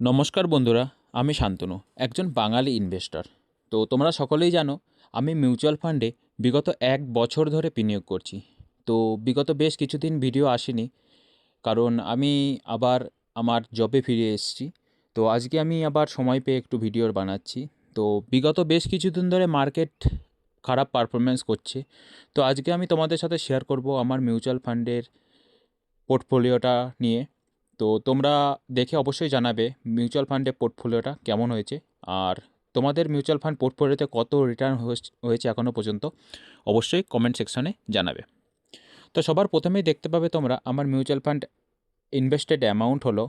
নমস্কার বন্ধুরা, আমি শান্তনু, একজন বাঙালি ইনভেস্টর তো তোমরা সকলেই জানো, আমি মিউচুয়াল ফান্ডে বিগত এক বছর ধরে বিনিয়োগ করছি। তো বিগত বেশ কিছুদিন ভিডিও আসেনি, কারণ আমি আবার আমার জবে ফিরে এসেছি। তো আজকে আমি আবার সময় পেয়ে একটু ভিডিও বানাচ্ছি। তো বিগত বেশ কিছুদিন ধরে মার্কেট খারাপ পারফরমেন্স করছে। তো আজকে আমি তোমাদের সাথে শেয়ার করব আমার মিউচুয়াল ফান্ডের পোর্টফোলিওটা নিয়ে। তো তোমরা দেখে অবশ্যই জানাবে মিউচুয়াল ফান্ডের পোর্টফোলিওটা কেমন হয়েছে। আর তোমাদের মিউচুয়াল ফান্ড পোর্টফোলিওতে কত রিটার্ন হয়েছে এখনও পর্যন্ত অবশ্যই কমেন্ট সেকশনে জানাবে। তো সবার প্রথমেই দেখতে পাবে তোমরা, আমার মিউচুয়াল ফান্ড ইনভেস্টেড অ্যামাউন্ট হলো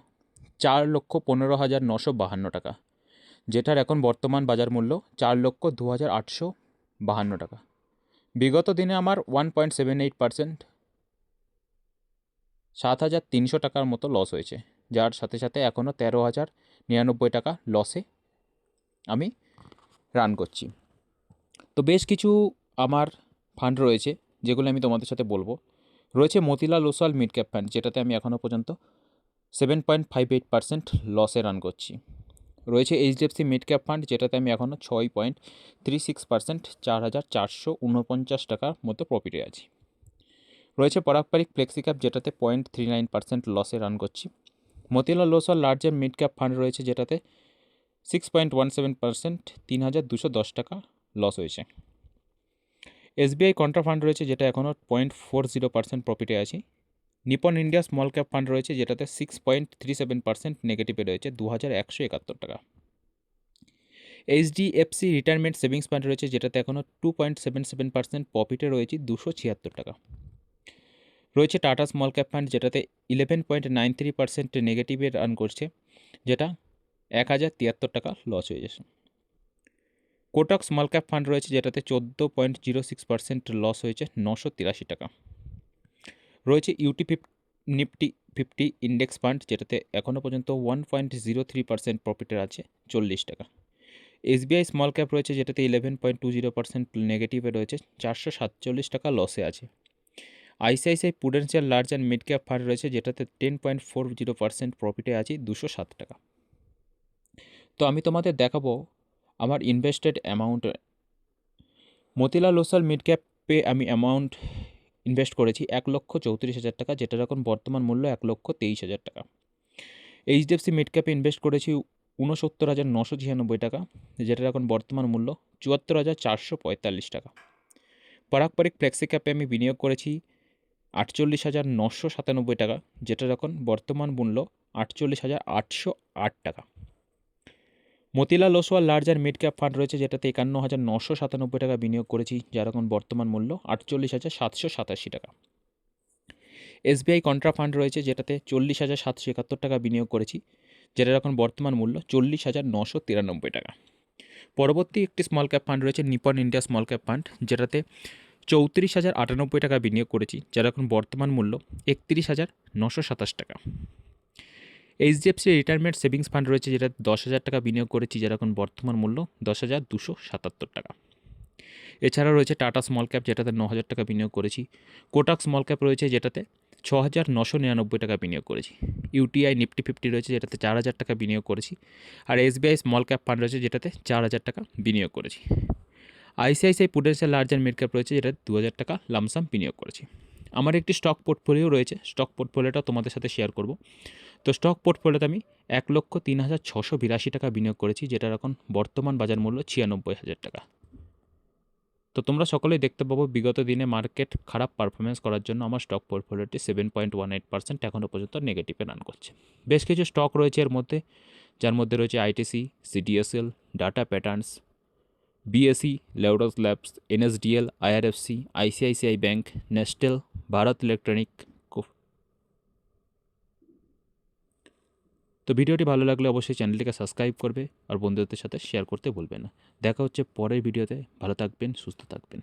চার লক্ষ পনেরো হাজার নশো বাহান্ন টাকা, যেটার এখন বর্তমান বাজার মূল্য চার লক্ষ দু হাজার আটশো বাহান্ন টাকা। বিগত দিনে আমার one point seven eight percent সাত হাজার তিনশো টাকার মতো লস হয়েছে, যার সাথে সাথে এখনও তেরো হাজার নিরানব্বই টাকা লসে আমি রান করছি। তো বেশ কিছু আমার ফান্ড রয়েছে, যেগুলো আমি তোমাদের সাথে বলব। রয়েছে Motilal Oswal mid cap fund যেটাতে আমি এখনও পর্যন্ত seven point five eight percent লসে রান করছি। রয়েছে এইচডিএফসি মিড ক্যাপ ফান্ড যেটাতে আমি এখনও ছয় পয়েন্ট থ্রি সিক্স পার্সেন্ট চার হাজার চারশো উনপঞ্চাশ টাকার মতো প্রফিটে আছি। রয়েছে পারস্পরিক ফ্লেক্সি ক্যাপ যেটাতে পয়েন্ট থ্রি নাইন পার্সেন্ট লসে রান করছি। Motilal Oswal larger mid cap fund রয়েছে যেটাতে six point one seven percent তিন হাজার দুশো দশ টাকা লস হয়েছে। এসবিআই কন্ট্রা ফান্ড রয়েছে যেটা এখনও পয়েন্ট ফোর জিরো পার্সেন্ট প্রফিটে আছে। Nippon India small cap fund রয়েছে যেটাতে six point three seven percent নেগেটিভে রয়েছে দু হাজার একশো একাত্তর টাকা। এইচডিএফসি রিটায়ারমেন্ট সেভিংস ফান্ড রয়েছে যেটাতে এখনও two point seven seven percent প্রফিটে রয়েছে, দুশো ছিয়াত্তর টাকা। রয়েছে টাটা স্মল ক্যাপ ফান্ড, যেটাতে eleven point nine three percent নেগেটিভে run করছে, যেটা এক হাজার তিয়াত্তর টাকা লস হয়ে যাচ্ছে কোটক স্মল ক্যাপ ফান্ড রয়েছে, যেটাতে চোদ্দ point zero six percent loss হয়েছে, নশো তিরাশি টাকা। রয়েছে ইউটি ফিফ নিফটি ফিফটি ইন্ডেক্স ফান্ড যেটাতে এখনও পর্যন্ত one point zero three percent প্রফিটের আছে, চল্লিশ টাকা। এসবিআই স্মল ক্যাপ রয়েছে, যেটাতে eleven point two zero percent নেগেটিভে রয়েছে, চারশো সাতচল্লিশ টাকা লসে আছে। ICICI Prudential large and mid cap fund রয়েছে, যেটাতে ten point four zero percent প্রফিটে আছি, দুশো সাত টাকা। তো আমি তোমাদের দেখাবো আমার invested amount Motilal Oswal mid ক্যাপে আমি অ্যামাউন্ট ইনভেস্ট করেছি এক লক্ষ চৌত্রিশ হাজার টাকা, যেটার এখন বর্তমান মূল্য এক লক্ষ তেইশ হাজার টাকা। এইচডিএফসি মিড ক্যাপে ইনভেস্ট করেছি ঊনসত্তর হাজার নশো ছিয়ানব্বই টাকা, যেটার এখন বর্তমান মূল্য চুয়াত্তর হাজার চারশো পঁয়তাল্লিশ টাকা। পারাকপারিক ফ্লেক্সি ক্যাপে আমি বিনিয়োগ করেছি আটচল্লিশ হাজার নশো সাতানব্বই টাকা যেটার এখন বর্তমান মূল্য আটচল্লিশ হাজার আটশো আট টাকা। মতিলাল ওসওয়াল লার্জ আর মিড ক্যাপ ফান্ড রয়েছে, যেটাতে একান্ন হাজার নশো সাতানব্বই টাকা বিনিয়োগ করেছি যার এখন বর্তমান মূল্য আটচল্লিশ হাজার সাতশো সাতাশি টাকা। এসবিআই কন্ট্রা ফান্ড রয়েছে, যেটাতে চল্লিশ হাজার সাতশো একাত্তর টাকা বিনিয়োগ করেছি যেটার এখন বর্তমান মূল্য চল্লিশ হাজার নশো তিরানব্বই টাকা। পরবর্তী একটি স্মল ক্যাপ ফান্ড রয়েছে, Nippon India small cap fund, যেটাতে চৌত্রিশ হাজার আটানব্বই টাকা বিনিয়োগ করেছি, যার এখন বর্তমান মূল্য একত্রিশ হাজার নশো সাতাশ টাকা। এইচডিএফসি রিটায়ারমেন্ট সেভিংস ফান্ড রয়েছে, যেটা দশ হাজার টাকা বিনিয়োগ করেছি, যার এখন বর্তমান মূল্য দশ হাজার দুশো সাতাত্তর টাকা। এছাড়া রয়েছে টাটা স্মল ক্যাপ, যেটাতে ন হাজার টাকা বিনিয়োগ করেছি। কোটাক স্মল ক্যাপ রয়েছে, যেটাতে ছ হাজার নশো নিরানব্বই টাকা বিনিয়োগ করেছি। ইউটিআই নিফটি ফিফটি রয়েছে, যেটাতে চার হাজার টাকা বিনিয়োগ করেছি। আর এসবিআই স্মল ক্যাপ ফান্ড রয়েছে, যেটাতে চার হাজার টাকা বিনিয়োগ করেছি। ICICI prudential large and mid রয়েছে, যেটা দু হাজার টাকা লামসাম বিনিয়োগ করেছি। আমার একটি স্টক পোর্টফোলিও রয়েছে স্টক পোর্টফোলিওটা তোমাদের সাথে শেয়ার করব। তো স্টক পোর্টফোলিওতে আমি এক লক্ষ তিন হাজার ছশো বিরাশি টাকা বিনিয়োগ করেছি, যেটার এখন বর্তমান বাজার মূল্য ছিয়ানব্বই হাজার টাকা। তো তোমরা সকলেই দেখতে পাবো, বিগত দিনে মার্কেট খারাপ পারফরমেন্স করার জন্য আমার stock পোর্টফোলিওটি seven point one eight percent এখনও পর্যন্ত নেগেটিভে রান করছে। বেশ কিছু স্টক রয়েছে এর মধ্যে, যার মধ্যে রয়েছে আইটিসি সিডিএসএল ডাটা প্যাটার্নস বিএসি লেউডস labs NSDL IRFC ICICI bank Nestle Bharat electronic তো ভিডিওটি ভালো লাগলে অবশ্যই চ্যানেলটিকে সাবস্ক্রাইব করবে আর বন্ধুদের সাথে শেয়ার করতে ভুলবে না। দেখা হচ্ছে পরের ভিডিওতে। ভালো থাকবেন, সুস্থ থাকবেন।